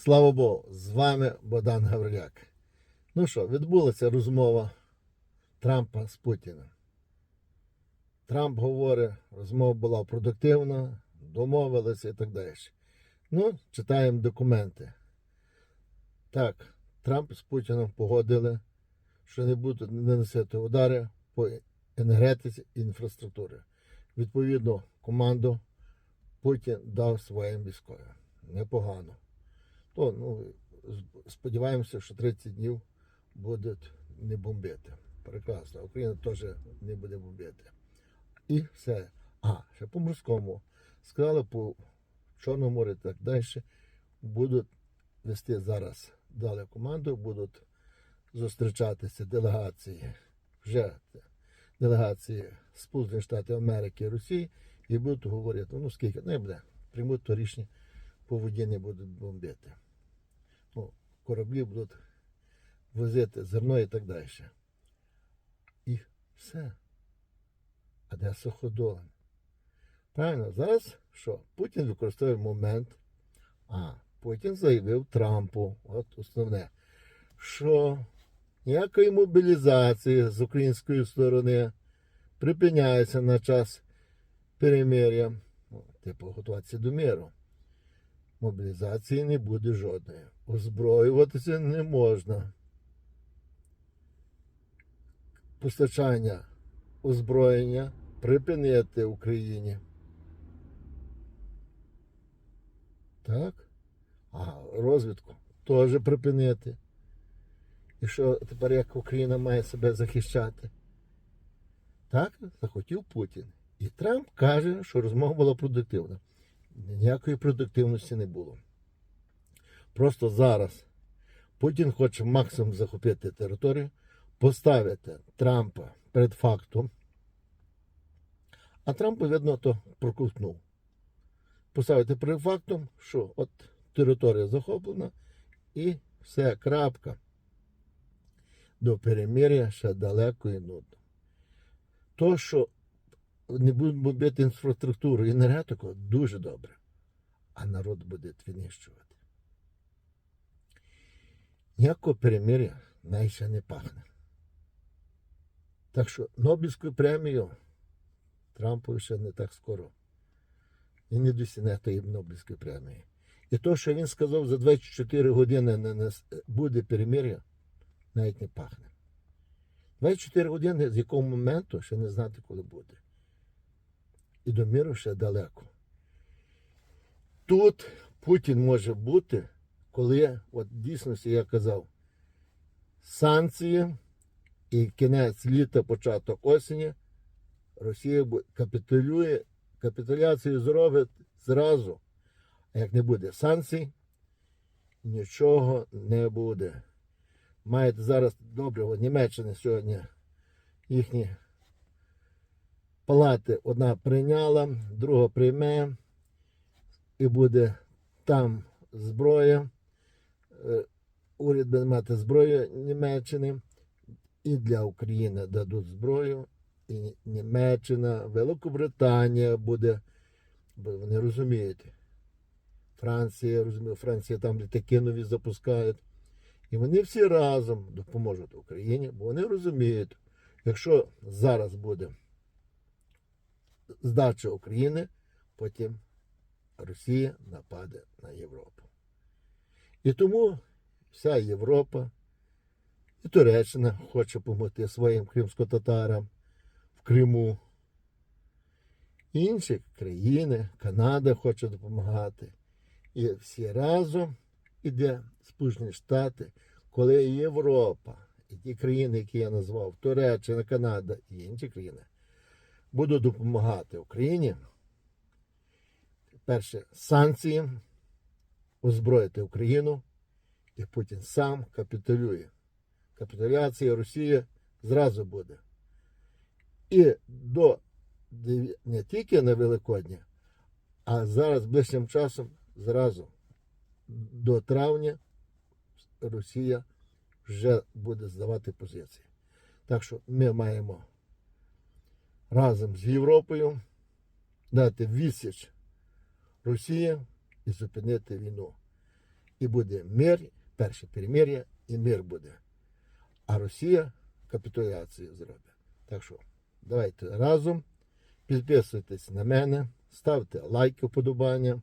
Слава Богу, з вами Богдан Гавриляк. Ну що, відбулася розмова Трампа з Путіним. Трамп говорить, розмова була продуктивна, домовилися і так далі. Ну, читаємо документи. Так, Трамп з Путіним погодили, що не будуть наносити удари по енергетиці і інфраструктурі. Відповідно, команду Путін дав своїм військовим. Непогано. То, ну, сподіваємося, що 30 днів будуть не бомбити. Прекрасно. Україна теж не буде бомбити. І все. А, ще по морському. Сказали по Чорному морі так далі. Будуть вести зараз, дали команду, будуть зустрічатися делегації, вже делегації Сполучених Штатів Америки і Росії, і будуть говорити, ну скільки, не буде, приймуть то рішення, по воді не будуть бомбити. Кораблі будуть возити зерно і так далі. І все. А де суходол? Правильно, зараз що? Путін використовує момент. А, Путін заявив Трампу, от основне, що ніякої мобілізації з української сторони припиняється на час перемир'я, типу готуватися до миру. Мобілізації не буде жодної. Озброюватися не можна. Постачання озброєння припинити Україні. Так? А розвідку теж припинити. І що тепер як Україна має себе захищати? Так, захотів Путін. І Трамп каже, що розмова була продуктивна. Ніякої продуктивності не було. Просто зараз Путін хоче максимум захопити територію, поставити Трампа перед фактом. А Трамп, видно, то проковтнув. Поставити перед фактом, що от територія захоплена і все, крапка. До перемир'я ще далеко і нудно. То, що не будуть бомбити інфраструктуру і енергетику, дуже добре. А народ буде винищувати. Ніякого перемир'я навіть ще не пахне. Так що Нобелівську премію Трампу ще не так скоро. Він не досягне тої Нобелівської премії. І то, що він сказав, за 24 години не, буде перемир'я, навіть не пахне. 24 години з якого моменту ще не знати, коли буде. І до миру ще далеко. Тут Путін може бути, коли, от дійсності я казав, санкції і кінець літа, початок осені, Росія капітулює, капітуляцію зробить зразу. А як не буде санкцій, нічого не буде. Маєте зараз добре, от Німеччина сьогодні їхні палати одна прийняла, друга прийме, і буде там зброя. Е, Уряд буде мати зброю Німеччини, і для України дадуть зброю, і Німеччина, Великобританія буде, бо вони розуміють. Франція, розумію, Франція там літаки нові запускають. І вони всі разом допоможуть Україні, бо вони розуміють, якщо зараз буде здача України, потім Росія нападе на Європу. І тому вся Європа і Туреччина хоче допомогти своїм кримсько-татарам в Криму. Інші країни, Канада хоче допомагати. І всі разом іде Сполучені Штати, коли Європа і ті країни, які я назвав, Туреччина, Канада і інші країни, будуть допомагати Україні. Перше, санкції, озброїти Україну, і Путін сам капітулює. Капітуляція Росії зразу буде. І до не тільки на Великодня, а зараз ближчим часом зразу до травня Росія вже буде здавати позиції. Так що ми маємо разом з Європою дати відсіч Росії і зупинити війну. і буде мир, перше перемир'я, і мир буде. А Росія капітуляцію зробить. Так що, давайте разом. Підписуйтесь на мене, ставте лайки, вподобання.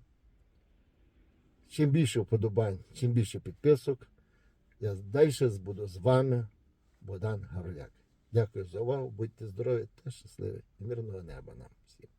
Чим більше вподобань, чим більше підписок, я далі буду з вами, Богдан Гавриляк. Дякую за увагу, будьте здорові та щасливі і мирного неба нам всім.